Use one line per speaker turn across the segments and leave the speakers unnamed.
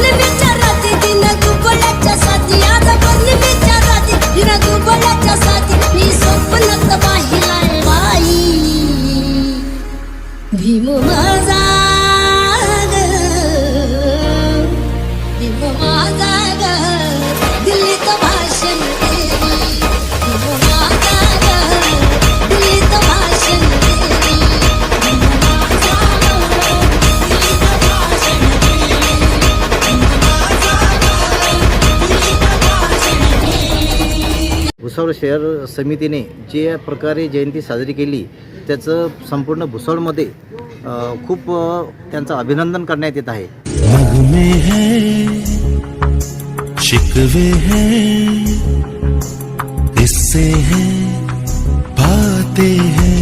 living.
Bhusawal शहर समितीने जे प्रकारे जयंती साजरी केली त्याचं संपूर्ण भुसावळमध्ये खूप त्यांचं अभिनंदन करण्यात येत आहे.
शिकवे हैं किस्से हैं बातें हैं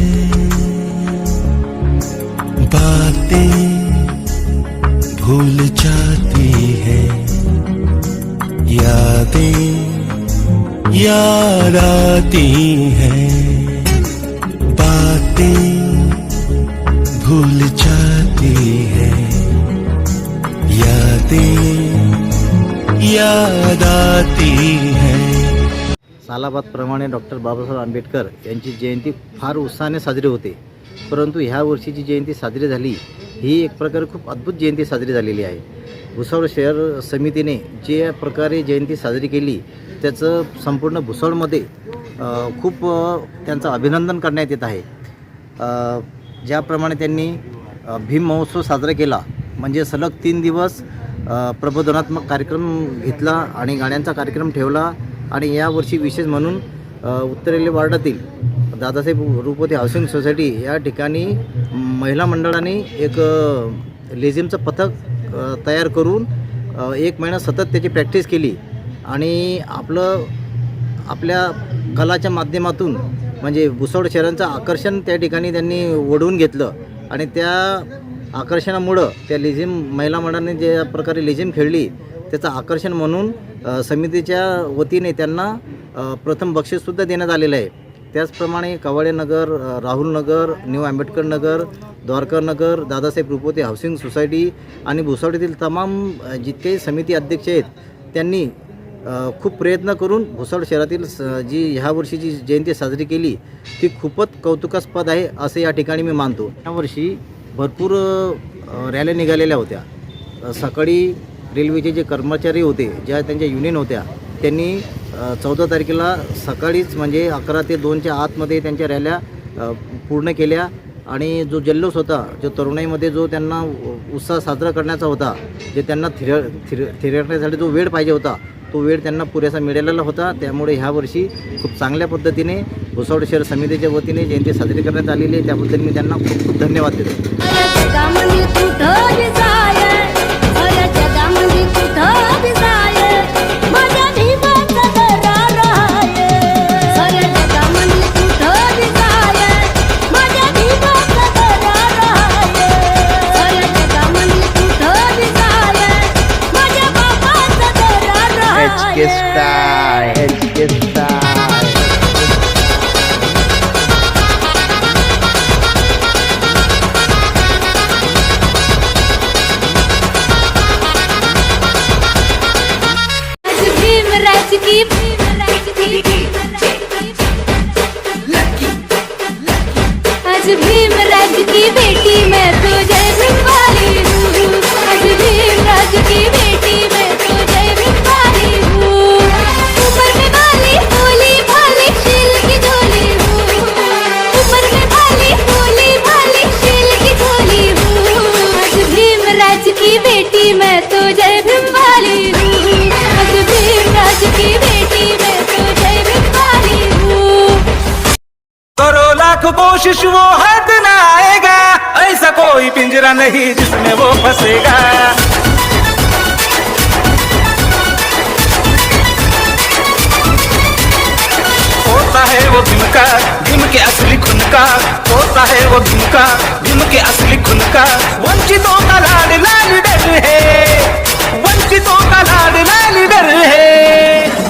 बातें भूल जाती हैं यादें याद आती हैं। बातें भूल जाती हैं। यादें याद आती हैं।
सालाबादप्रमाणे डॉक्टर बाबासाहेब आंबेडकर यांची जयंती फार उत्साहाने साजरी होते. परंतु ह्या वर्षीची जयंती साजरी झाली ही एक प्रकारे खूप अद्भुत जयंती साजरी झालेली आहे. भुसावळ शहर समितीने जे प्रकारे जयंती साजरी केली त्याचं संपूर्ण भुसावळमध्ये खूप त्यांचं अभिनंदन करण्यात येत आहे. ज्याप्रमाणे त्यांनी भीम महोत्सव साजरा केला म्हणजे सलग तीन दिवस प्रबोधनात्मक कार्यक्रम घेतला आणि गाण्यांचा कार्यक्रम ठेवला आणि यावर्षी विशेष म्हणून उत्तरेले उत्तरेली वार्डातील दादासाहेब रुपवते हाऊसिंग सोसायटी या ठिकाणी महिला मंडळाने एक लेझिमचं पथक तयार करून एक महिना सतत त्याची प्रॅक्टिस केली. आणि आपलं आपल्या कलाच्या माध्यमातून म्हणजे भुसावळ शहरांचं आकर्षण त्या ठिकाणी त्यांनी ओढवून घेतलं. आणि त्या आकर्षणामुळं त्या लेझिम महिला मंडळाने ज्या प्रकारे लेझिम खेळली त्याचं आकर्षण म्हणून समितीच्या वतीने त्यांना प्रथम बक्षीससुद्धा देण्यात आलेलं आहे. त्याचप्रमाणे Kawade Nagar Rahul Nagar new Ambedkar Nagar Dwarka Nagar Dadasaheb Rupote housing society आणि भुसावळीतील तमाम जितके समिती अध्यक्ष आहेत त्यांनी खूप प्रयत्न करून भुसावळ शहरातील स जी ह्या वर्षीची जयंती साजरी केली ती खूपच कौतुकास्पद आहे असं या ठिकाणी मी मानतो. यावर्षी भरपूर रॅल्या निघालेल्या होत्या. सकाळी रेल्वेचे जे कर्मचारी होते ज्या त्यांच्या युनियन होत्या त्यांनी चौदा तारखेला सकाळीच म्हणजे अकरा ते दोनच्या आतमध्ये त्यांच्या रॅल्या पूर्ण केल्या आणि जो जल्लोष होता जो तरुणाईमध्ये जो त्यांना उत्साह साजरा करण्याचा होता जे त्यांना थिर थिर थिरकण्यासाठी जो वेळ पाहिजे होता तो वेळ त्यांना पुरेसा मिळालेला होता. त्यामुळे ह्या वर्षी खूप चांगल्या पद्धतीने भुसावळ शहर समितीच्या वतीने जयंती साजरी करण्यात आलेली आहे. त्याबद्दल मी त्यांना खूप खूप धन्यवाद देतो.
की बेटी मैं
कोशिश वो हाथ ना आएगा। ऐसा कोई पिंजरा नहीं जिसमें वो फंसेगा। होता है वो भीम का भीम के असली खुन का। होता है वो भीम का भीम के असली खुन का। वंचितों का लाड लाल डर है। वंचितों का लाड लाल डर है।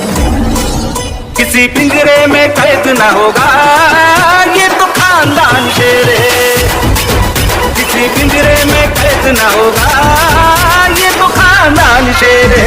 किसी पिंजरे में कैद ना होगा। ये तो खानदान शेरे किसी पिंजरे में कैद ना होगा। ये तो खानदान शेरे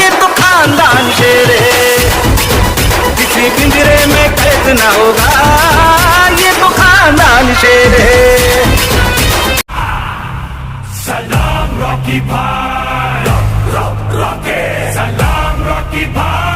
ये तो खानदान शेर। है किसी पिंजरे में कैद न होगा ये तो खानदान शेर। है
भाई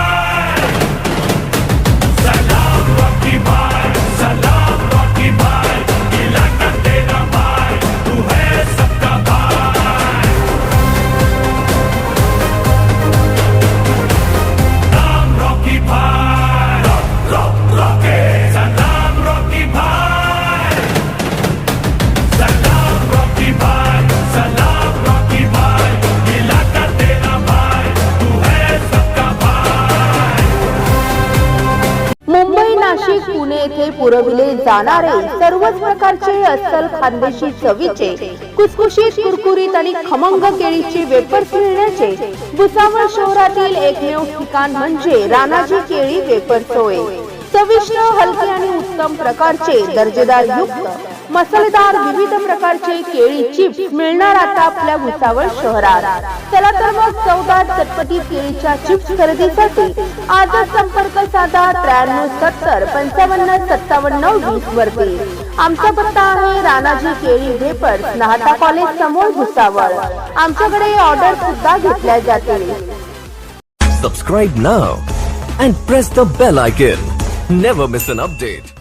पुरविले जाणारे सर्वच प्रकारचे अस्सल खानदेशी चवीचे कुसकुशीत कुरकुरीत आणि खमंग केळीचे वेपर्स मिळण्याचे भुसावळ शहरातील एकमेव ठिकाण म्हणजे राणाजी केळी वेपर्स होय. चविष्ट हलके आणि उत्तम प्रकारचे दर्जेदार युक्त मसालेदार विविध प्रकारचे केळी चिप्स मिळणार आता आपल्या भुसावळ शहरात. चला तर मग चौदार चटपटी केळीच्या चिप्स खरेदीसाठी आजच संपर्क साधा त्र्याण्णव सत्तर पंचावन्न सत्तावन्न वीस वरती. आमचा पत्ता आहे राणाजी केळी वेपर्स नाहता कॉलेज समोर भुसावळ. आमच्याकडे ऑर्डर सुद्धा घेतल्या जातील.
Subscribe now and press the bell icon never miss an update